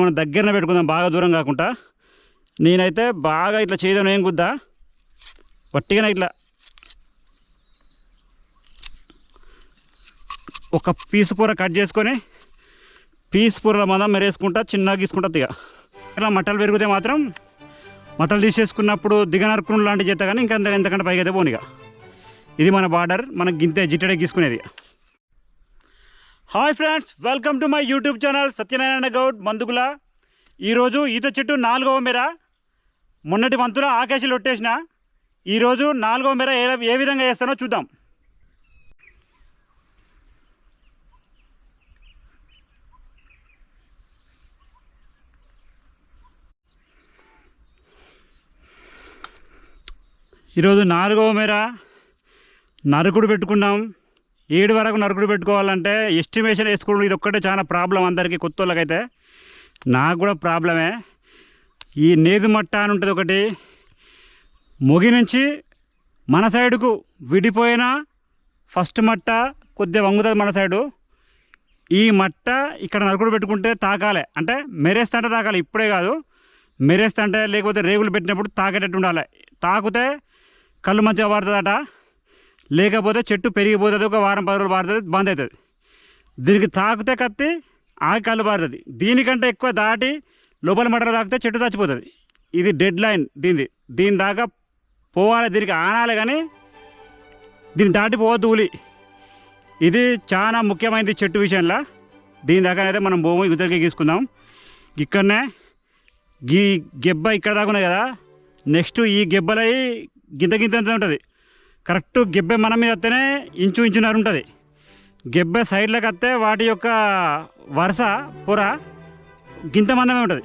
మనం దగ్గరనే పెట్టుకుందాం బాగా దూరం కాకుండా. నేనైతే బాగా ఇట్లా చేయదాను ఏం గుద్దా? వట్టిగానే ఇట్లా. ఒక పీసు పూర కట్ చేసుకొని పీస్ పూరల మందం మెరేసుకుంటా చిన్నగా గీసుకుంటా ఇక ఇలా మట్టలు పెరిగితే మాత్రం మట్టలు తీసేసుకున్నప్పుడు దిగనరుకుని లాంటివి చేస్తా కానీ ఇంకా అంత- ఎంతకంటే పైకి అయితే పోనిగా. ఇది మన బార్డర్ మనకి గింతే జిట్టడే గీసుకునేది. Hi friends welcome to my YouTube channel Satyanarayana Goud Mandugula. ఈరోజు ఈత చెట్టు నాలుగవ మేర. మొన్నటి వంతున ఆకాశలు ఒట్టేసిన ఈరోజు నాలుగవ మేర ఏ ఏ విధంగా వేస్తానో చూద్దాం. ఈరోజు నాలుగవ మేర. నరకుడు పెట్టుకున్నాం. ఏడు వరకు నరుకుడు పెట్టుకోవాలంటే ఎస్టిమేషన్ వేసుకోవడం ఇది ఒక్కటే చాలా ప్రాబ్లం అందరికీ కొత్త వాళ్ళకైతే నాకు కూడా ప్రాబ్లమే. ఈ నేదు మట్ట అని ఉంటుంది ఒకటి. మొగి నుంచి మన సైడుకు విడిపోయిన ఫస్ట్ మట్ట కొద్దిగా వంగుతుంది మన సైడు. ఈ మట్ట ఇక్కడ నరుకుడు పెట్టుకుంటే తాకాలి. అంటే మెరేస్తంటే తాకాలి ఇప్పుడే కాదు. మెరేస్తంటే లేకపోతే రేగులు పెట్టినప్పుడు తాకేటట్టు ఉండాలి. తాకితే కళ్ళు మంచిగా పడుతుందట లేకపోతే చెట్టు పెరిగిపోతుంది ఒక వారం పది రోజులు పారుతుంది బంద్ అవుతుంది. దీనికి తాకితే కత్తి ఆగి కళ్ళు పారుతుంది. దీనికంటే ఎక్కువ దాటి లోపల మటర్ తాకితే చెట్టు చచ్చిపోతుంది. ఇది డెడ్ లైన్ దీనిది. దీని దాకా పోవాలి దీనికి ఆనాలి కానీ దీన్ని దాటిపోవద్దు ఉలి. ఇది చాలా ముఖ్యమైనది చెట్టు విషయంలో. దీని దాకా అయితే మనం భూమి ఇద్దరికి గీసుకుందాం. ఇక్కడనే గీ గెబ్బ ఇక్కడ దాకా ఉన్నాయి కదా. నెక్స్ట్ ఈ గెబ్బలై గింత గింత ఉంటుంది. కరెక్ట్ గెబ్బె మన మీద వస్తేనే ఇంచు ఇంచున్నర ఉంటుంది గెబ్బె సైడ్లోకి వస్తే వాటి యొక్క వరుస పొర గింత మందమే ఉంటుంది.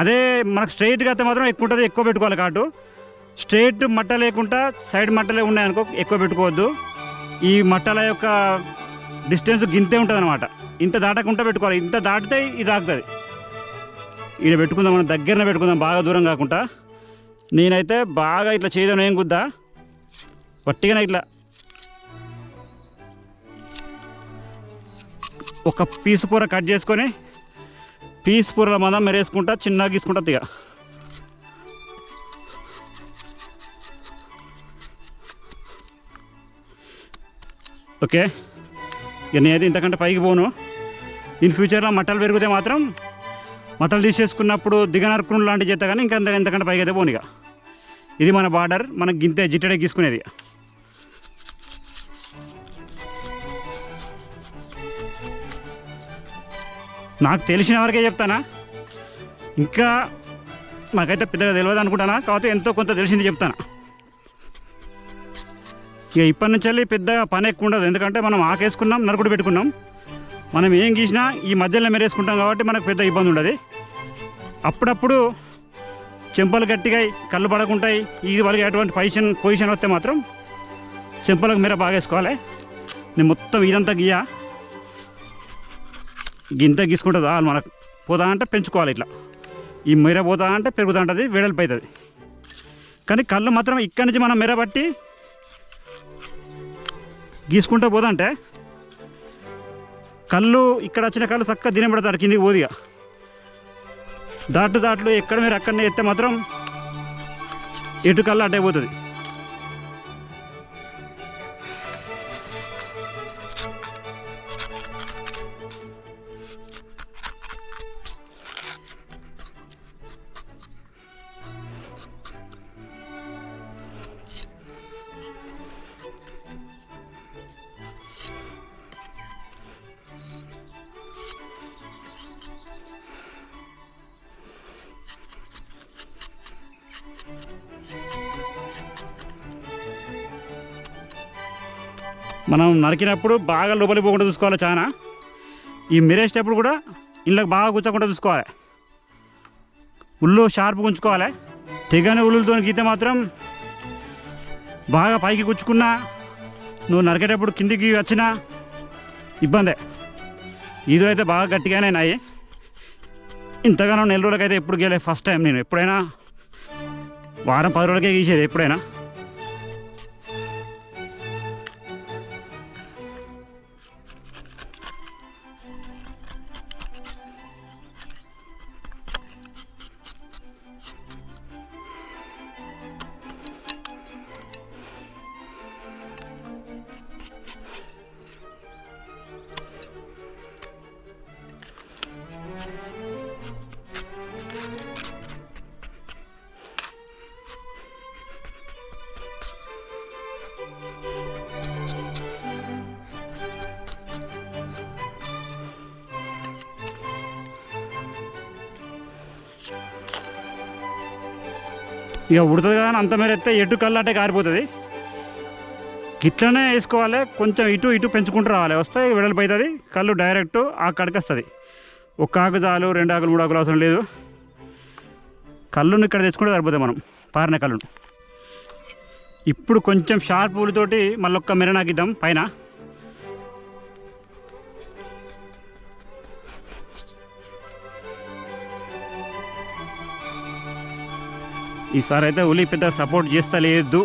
అదే మనకు స్ట్రైట్గా వస్తే మాత్రం ఎక్కువ ఉంటుంది ఎక్కువ పెట్టుకోవాలి కాటు. స్ట్రైట్ మట్ట లేకుండా సైడ్ మట్టలే ఉన్నాయనుకో ఎక్కువ పెట్టుకోవద్దు. ఈ మట్టల యొక్క డిస్టెన్స్ గింతే ఉంటుంది అనమాట ఇంత దాటకుండా పెట్టుకోవాలి. ఇంత దాటితే ఇది ఆగుతుంది. ఇక్కడ పెట్టుకుందాం మనం దగ్గరనే పెట్టుకుందాం బాగా దూరం కాకుండా. నేనైతే బాగా ఇట్లా చేయదాను ఏం కుద్దా వట్టిగానే ఇట్లా. ఒక పీసు పూర కట్ చేసుకొని పీస్ పూరల మందం మెరేసుకుంటా చిన్నగా గీసుకుంటా ఇక ఓకే. ఇక నేనైతే ఇంతకంటే పైకి పోను. ఇన్ ఫ్యూచర్లో మట్టలు పెరిగితే మాత్రం మట్టలు తీసేసుకున్నప్పుడు దిగనరుకుని లాంటివి చేస్తా కానీ ఇంకా ఇంతకంటే ఎంతకంటే పైకి అయితే పోను ఇక. ఇది మన బార్డర్ మనకి గింతే జిట్టడే గీసుకునేది నాకు తెలిసిన వరకే చెప్తానా? ఇంకా నాకైతే పెద్దగా తెలియదు అనుకుంటానా? కాకపోతే ఎంతో కొంత తెలిసింది చెప్తాను? ఇక ఇప్పటి నుంచి వెళ్ళి పెద్దగా పని ఎక్కువ ఉండదు. ఎందుకంటే మనం ఆకేసుకున్నాం నరుకుడు పెట్టుకున్నాం. మనం ఏం గీసినా ఈ మధ్యలో మెరేసుకుంటాం కాబట్టి మనకు పెద్ద ఇబ్బంది ఉండదు. అప్పుడప్పుడు చెంపలు గట్టిగా కళ్ళు పడకుంటాయి. ఇది వాళ్ళకి ఎటువంటి పొజిషన్ పొజిషన్ వస్తే మాత్రం చెంపలకు మీర బాగా వేసుకోవాలి నేను మొత్తం ఇదంతా గీయ. గింత గీసుకుంటుంది వాళ్ళు మనకు పోతా అంటే పెంచుకోవాలి ఇట్లా. ఈ మెర పోతా అంటే పెరుగుతూ ఉంటుంది వెడల్పు అవుతుంది కానీ కళ్ళు మాత్రం ఇక్కడి నుంచి మనం మెరబట్టి గీసుకుంటూ అంటే కళ్ళు ఇక్కడ వచ్చిన కళ్ళు చక్కగా తినబడతారు కిందికి పోదిగా దాటు దాట్లు ఎక్కడ మీరు అక్కడనే ఎత్తే మాత్రం ఎటు కళ్ళు అడ్డైపోతుంది. మనం నరికినప్పుడు బాగా లోపలికి పోకుండా చూసుకోవాలి చాలా ఈ మిరేసేటప్పుడు కూడా ఇళ్ళకి బాగా కూర్చోకుండా చూసుకోవాలి. ఉల్లు షార్ప్ ఉంచుకోవాలి. తెగని ఉల్లులతో గీతే మాత్రం బాగా పైకి గుచ్చుకున్నా నువ్వు నరికేటప్పుడు కిందికి వచ్చినా ఇబ్బందే. ఈదులు అయితే బాగా గట్టిగానే ఉన్నాయి ఇంతగానో నెల రోజులకైతే ఎప్పుడు గీయలే ఫస్ట్ టైం నేను ఎప్పుడైనా వారం పది రోజులకే గీసేది ఎప్పుడైనా. ఇక ఉడుతుంది కానీ అంత మేర ఎత్తే ఎటు కళ్ళు కారిపోతుంది. గిట్లనే వేసుకోవాలి కొంచెం ఇటు ఇటు పెంచుకుంటూ రావాలి. వస్తే వెడల్పు అవుతుంది కళ్ళు డైరెక్ట్ ఆ కడికి వస్తుంది ఆకు చాలు రెండు ఆకులు మూడు ఆకులు అవసరం లేదు. కళ్ళును ఇక్కడ తెచ్చుకుంటే సరిపోతుంది మనం పారిన కళ్ళును. ఇప్పుడు కొంచెం షార్ప్ పూలతోటి మళ్ళొక్క ఒక్క మెరనాకిద్దాం పైన. ఈసారి అయితే ఉలి పెద్ద సపోర్ట్ చేస్తలేదు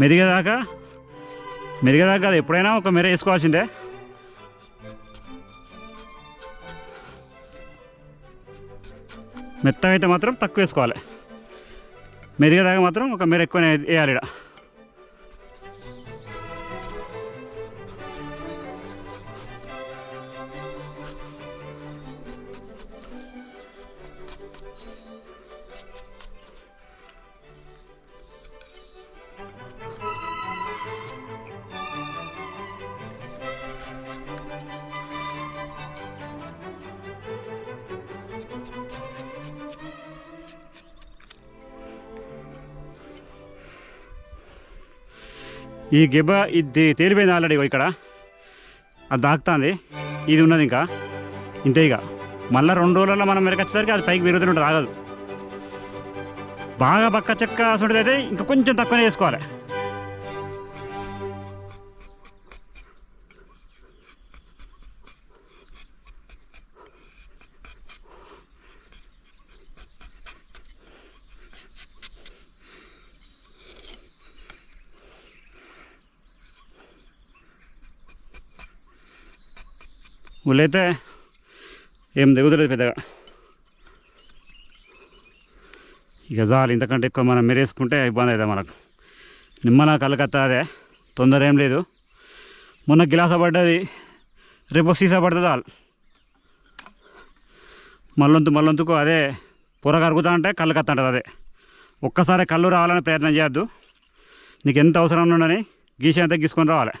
మెరిగేదాకా మెదిగేదాకా? మెదిగేదాకా కాదు ఎప్పుడైనా ఒక మెర వేసుకోవాల్సిందే. మెత్తగా అయితే మాత్రం తక్కువ వేసుకోవాలి. మెదిగేదాకా మాత్రం ఒక మెర ఎక్కువ వేయాలి ఇక్కడ ఈ గిబ్బ ఇది తేలిపోయింది ఆల్రెడీ ఇక్కడ. అది దాక్తుంది. ఇది ఉన్నది ఇంకా. ఇంతే ఇక మళ్ళీ రెండు రోజులలో మనం మెరకొచ్చేసరికి అది పైకి పెరుగుతూనే ఉంటుంది ఆగదు బాగా బక్క చెక్క అసలు అయితే ఇంకా కొంచెం తక్కువనే వేసుకోవాలి. ఊళ్ళైతే ఏం దిగుతలేదు పెద్దగా. ఇక చాలు ఇంతకంటే ఎక్కువ మనం మెరేసుకుంటే ఇబ్బంది అవుతుంది మనకు. నిమ్మల కలకత్తా అదే తొందర ఏం లేదు. మొన్న గిలాస పడ్డది రేపు సీసా పడుతుంది వాళ్ళు మల్లొంతు మల్లొంతుకు అదే పొర కరుగుతా అంటే కళ్ళు కత్త అదే. ఒక్కసారి కళ్ళు రావాలని ప్రయత్నం చేయొద్దు. నీకు ఎంత అవసరం ఉండని గీసేంత అంతా గీసుకొని రావాలి.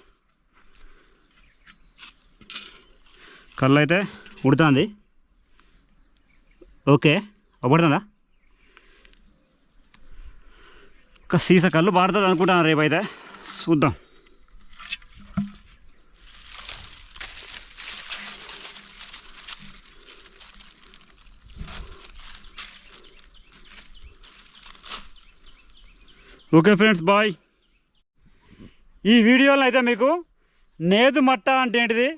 కళ్ళు అయితే ఉడుతుంది. ఓకే అవ్వడుతుందా ఒక సీసా కళ్ళు పాడుతుంది అనుకుంటాను రేపు అయితే చూద్దాం. Okay friends bye. ఈ వీడియోలో అయితే మీకు నేదు మట్ట అంటే ఏంటిది?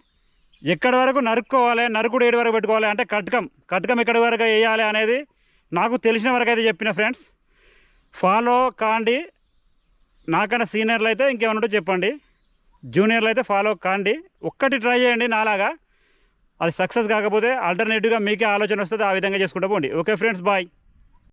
ఎక్కడి వరకు నరుక్కోవాలి నరుకుడు ఏడు వరకు పెట్టుకోవాలి అంటే కట్కం కట్కం ఎక్కడి వరకు వేయాలి అనేది నాకు తెలిసిన వరకు అయితే చెప్పిన ఫ్రెండ్స్ ఫాలో కాండి నాకన్నా సీనియర్లు అయితే ఇంకేమైనా ఉంటే చెప్పండి. జూనియర్లు అయితే ఫాలో కాండి ఒక్కటి ట్రై చేయండి నాలాగా. అది సక్సెస్ కాకపోతే ఆల్టర్నేటివ్గా మీకే ఆలోచన వస్తుంది ఆ విధంగా చేసుకుంటూ పోండి. Okay friends bye